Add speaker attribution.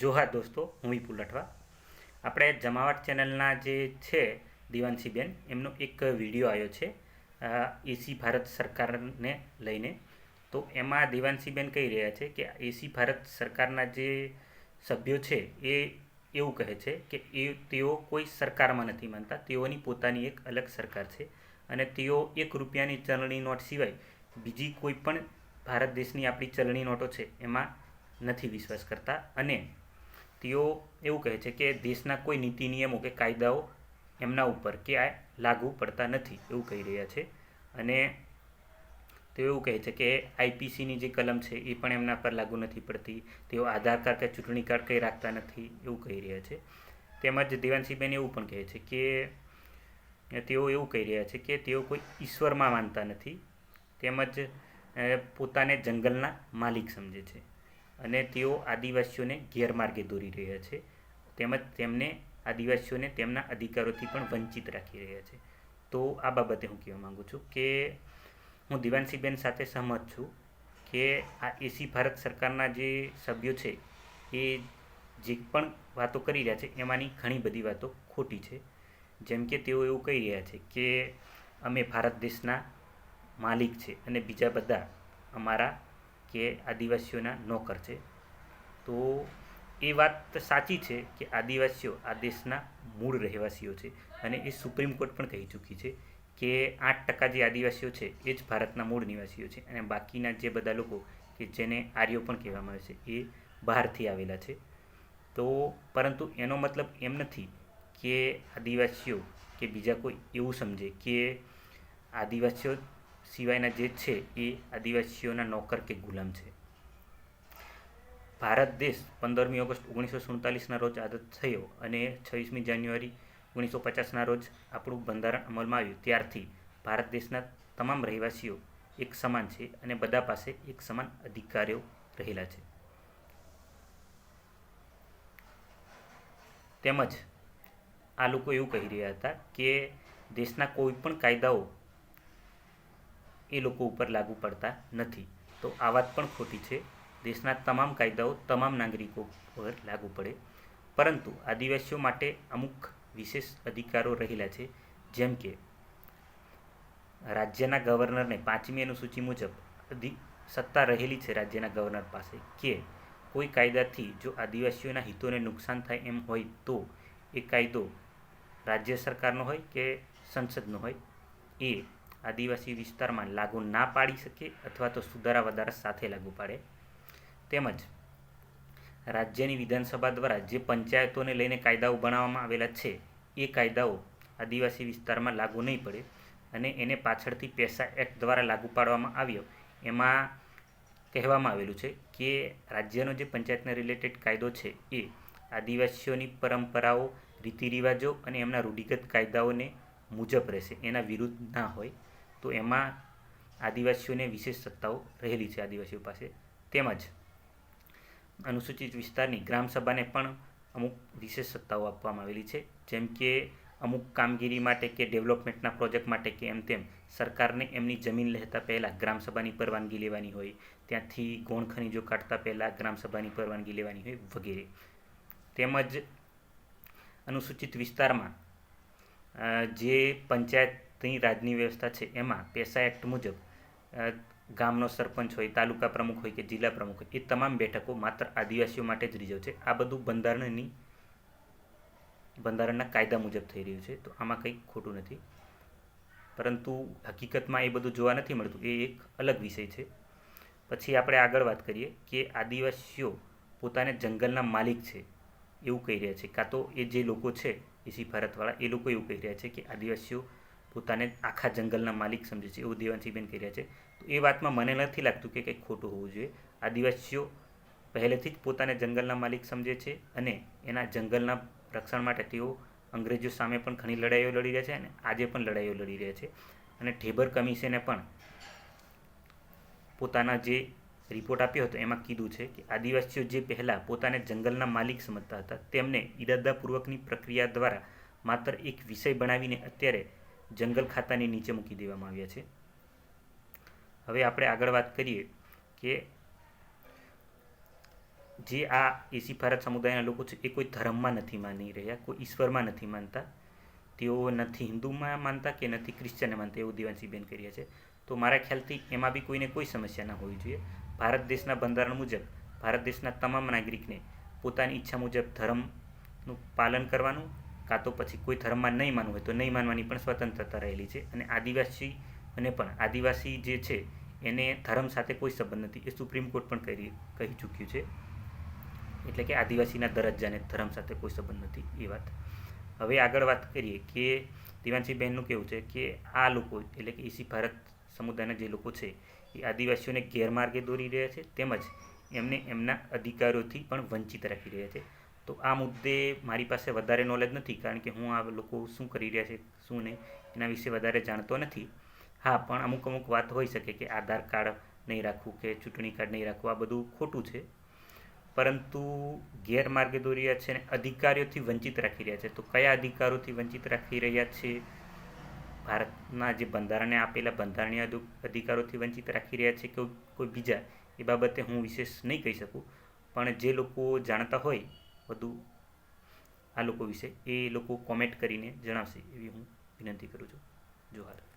Speaker 1: જોહાર દોસ્તો, હું વિપુલ રાઠવા આપણે જમાવટ ચેનલના જે છે, દિવાનસીબેન, એમનો એક વીડિયો આવ્યો છે એસી ભારત સરકારને લઈને. તો એમાં દિવાનસીબેન કહી રહ્યા છે કે એસી ભારત સરકારના જે સભ્યો છે, એ એવું કહે છે કે એ, તેઓ કોઈ સરકારમાં નથી માનતા. તેઓની પોતાની એક અલગ સરકાર છે અને તેઓ એક રૂપિયાની ચલણી નોટ સિવાય બીજી કોઈ પણ ભારત દેશની આપણી ચલણી નોટો છે, એમાં નથી વિશ્વાસ કરતા. અને તેઓ એવું કહે છે કે દેશના કોઈ નીતિ નિયમો કે કાયદાઓ એમના ઉપર કે આ લાગુ પડતા નથી એવું કહી રહ્યા છે. અને તેઓ એવું કહે છે કે આઈપીસીની જે કલમ છે એ પણ એમના પર લાગુ નથી પડતી. તેઓ આધાર કાર્ડ કે ચૂંટણી કાર્ડ કંઈ રાખતા નથી એવું કહી રહ્યા છે. તેમજ દેવાંશીબેન એવું પણ કહે છે કે તેઓ એવું કહી રહ્યા છે કે તેઓ કોઈ ઈશ્વરમાં માનતા નથી. તેમજ પોતાને જંગલના માલિક સમજે છે. અને તેઓ આદિવાસીઓને ગેરમાર્ગે દોરી રહ્યા છે. તેમજ તેમને આદિવાસીઓને તેમના અધિકારોથી પણ વંચિત રાખી રહ્યા છે. તો આ બાબતે હું કહેવા માગું છું કે હું દિવાનસીબેન સાથે સહમત છું કે આ એસી ભારત સરકારના જે સભ્યો છે, એ જે પણ વાતો કરી રહ્યા છે, એમાંની ઘણી બધી વાતો ખોટી છે. જેમ કે તેઓ એવું કહી રહ્યા છે કે અમે ભારત દેશના માલિક છે અને બીજા બધા અમારા કે આદિવાસીઓના નોકર છે. તો એ વાત સાચી છે કે આદિવાસીઓ આ દેશના મૂળ રહેવાસીઓ છે અને એ સુપ્રીમ કોર્ટ પણ કહી ચૂકી છે કે આઠ ટકા જે આદિવાસીઓ છે એ જ ભારતના મૂળ નિવાસીઓ છે અને બાકીના જે બધા લોકો કે જેને આર્યો પણ કહેવામાં આવે છે એ બહારથી આવેલા છે. તો પરંતુ એનો મતલબ એમ નથી કે આદિવાસીઓ કે બીજા કોઈ એવું સમજે કે આદિવાસીઓ સિવાયના જે છે એ આદિવાસીઓના નોકર કે ગુલામ છે. ભારત દેશ પંદરમી ઓગસ્ટ ઓગણીસો સુડતાલીસના રોજ આઝાદ થયો અને છવ્વીસમી જાન્યુઆરી ઓગણીસો પચાસના રોજ આપણું બંધારણ અમલમાં આવ્યું. ત્યારથી ભારત દેશના તમામ રહેવાસીઓ એક સમાન છે અને બધા પાસે એક સમાન અધિકારીઓ રહેલા છે. તેમજ આ લોકો એવું કહી રહ્યા હતા કે દેશના કોઈ પણ કાયદાઓ એ લોકો ઉપર લાગુ પડતા નથી. તો આ વાત પણ ખોટી છે. દેશના તમામ કાયદાઓ તમામ નાગરિકો પર લાગુ પડે. પરંતુ આદિવાસીઓ માટે અમુક વિશેષ અધિકારો રહેલા છે. જેમ કે રાજ્યના ગવર્નરને પાંચમી અનુસૂચિ મુજબ સત્તા રહેલી છે રાજ્યના ગવર્નર પાસે કે કોઈ કાયદાથી જો આદિવાસીઓના હિતોને નુકસાન થાય એમ હોય તો એ કાયદો રાજ્ય સરકારનો હોય કે સંસદનો હોય એ આદિવાસી વિસ્તારમાં લાગુ ના પાડી શકે અથવા તો સુધારા વધારા સાથે લાગુ પાડે. તેમજ રાજ્યની વિધાનસભા દ્વારા જે પંચાયતોને લઈને કાયદાઓ બનાવવામાં આવેલા છે, એ કાયદાઓ આદિવાસી વિસ્તારમાં લાગુ નહીં પડે અને એને પાછળથી પેસા એક્ટ દ્વારા લાગુ પાડવામાં આવ્યો. એમાં કહેવામાં આવેલું છે કે રાજ્યનો જે પંચાયતને રિલેટેડ કાયદો છે, એ આદિવાસીઓની પરંપરાઓ રીતિ રિવાજો અને એમના રૂઢિગત કાયદાઓને મુજબ રહેશે. એના વિરુદ્ધ ના હોય. તો એમાં આદિવાસીઓને વિશેષ સત્તાઓ રહેલી છે આદિવાસીઓ પાસે. તેમજ અનુસૂચિત વિસ્તારની ગ્રામસભાને પણ અમુક વિશેષ સત્તાઓ આપવામાં આવેલી છે. જેમ કે અમુક કામગીરી માટે કે ડેવલપમેન્ટના પ્રોજેક્ટ માટે કે એમ તેમ સરકારને એમની જમીન લેતા પહેલાં ગ્રામસભાની પરવાનગી લેવાની હોય, ત્યાંથી ગૌણ ખનીજો કાઢતા પહેલાં ગ્રામસભાની પરવાનગી લેવાની હોય વગેરે. તેમજ અનુસૂચિત વિસ્તારમાં જે પંચાયતની રાજની વ્યવસ્થા છે. એમાં પેશા એક્ટ મુજબ ગામનો સરપંચ હોય, તાલુકા પ્રમુખ હોય કે જિલ્લા પ્રમુખ હોય, એ તમામ બેઠકો માત્ર આદિવાસીઓ માટે જ રિઝર્વ છે. આ બધું બંધારણની, બંધારણના કાયદા મુજબ થઈ રહ્યું છે. તો આમાં કંઈ ખોટું નથી. પરંતુ હકીકતમાં એ બધું જોવા નથી મળતું. એ એક અલગ વિષય છે. પછી આપણે આગળ વાત કરીએ કે આદિવાસીઓ પોતાને જંગલના માલિક છે એવું કહી રહ્યા છે. કાં તો એ જે લોકો છે, એસી ભારતવાળા, એ લોકો એવું કહી રહ્યા છે કે આદિવાસીઓ પોતાને આખા જંગલના માલિક સમજે છે, એવું દેવાંશીબેન કહી રહ્યા છે. તો એ વાતમાં મને નથી લાગતું કે કંઈક ખોટું હોવું જોઈએ. આદિવાસીઓ પહેલેથી જ પોતાને જંગલના માલિક સમજે છે અને એના જંગલના રક્ષણ માટે તેઓ અંગ્રેજો સામે પણ ઘણી લડાઈઓ લડી રહ્યા છે અને આજે પણ લડાઈઓ લડી રહ્યા છે. અને ઠેબર કમિશને પણ પોતાના જે રિપોર્ટ આપ્યો હતો, એમાં કીધું છે કે આદિવાસીઓ જે પહેલાં પોતાને જંગલના માલિક સમજતા હતા, તેમને ઈરાદાપૂર્વકની પ્રક્રિયા દ્વારા માત્ર એક વિષય બનાવીને અત્યારે જંગલ ખાતાની નીચે મૂકી દેવામાં આવ્યા છે. હવે આપણે આગળ વાત કરીએ કે જે આ એસી ભારત સમુદાયના લોકો છે, એ કોઈ ધર્મમાં નથી માની રહ્યા, કોઈ ઈશ્વરમાં નથી માનતા. તેઓ નથી હિન્દુમાં માનતા કે નથી ક્રિશ્ચને માનતા, એવું દેવાંશીબેન કરી રહ્યા છે. તો મારા ખ્યાલથી એમાં બી કોઈને કોઈ સમસ્યા ના હોવી જોઈએ. ભારત દેશના બંધારણ મુજબ, ભારત દેશના તમામ નાગરિકને પોતાની ઈચ્છા મુજબ ધર્મનું પાલન કરવાનું કાં તો પછી કોઈ ધર્મમાં નહીં માનવું હોય તો નહીં માનવાની પણ સ્વતંત્રતા રહેલી છે. અને આદિવાસી અને પણ આદિવાસી જે છે, એને ધર્મ સાથે કોઈ સંબંધ નથી. એ સુપ્રીમ કોર્ટ પણ કરી, કહી ચૂક્યું છે. એટલે કે આદિવાસીના દરજ્જાને ધર્મ સાથે કોઈ સંબંધ નથી. એ વાત. હવે આગળ વાત કરીએ કે દિવાંશીબહેનનું કેવું છે કે આ લોકો, એટલે કે ઈસી ભારત સમુદાયના જે લોકો છે, એ આદિવાસીઓને ગેરમાર્ગે દોરી રહ્યા છે. તેમજ એમને એમના અધિકારોથી પણ વંચિત રાખી રહ્યા છે. તો આ મુદ્દે મારી પાસે વધારે નોલેજ નથી, કારણ કે હું આ લોકો શું કરી રહ્યા છે, શું નહીં, એના વિશે વધારે જાણતો નથી. હા, પણ અમુક અમુક વાત હોઈ શકે કે આધાર કાર્ડ નહીં રાખવું કે ચૂંટણી કાર્ડ નહીં રાખવું, આ બધું ખોટું છે. પરંતુ ગેરમાર્ગે દોરી રહ્યા છે અને અધિકારીઓથી વંચિત રાખી રહ્યા છે. તો કયા અધિકારોથી વંચિત રાખી રહ્યા છે? ભારતના જે બંધારણે આપેલા બંધારણીય અધિકારોથી વંચિત રાખી રહ્યા છે કે કોઈ બીજા, એ બાબતે હું વિશેષ નહીં કહી શકું. પણ જે લોકો જાણતા હોય વધુ આ લોકો વિશે એ લોકો કોમેન્ટ કરીને જણાવશે એવી હું વિનંતી કરું છું. જોહાર.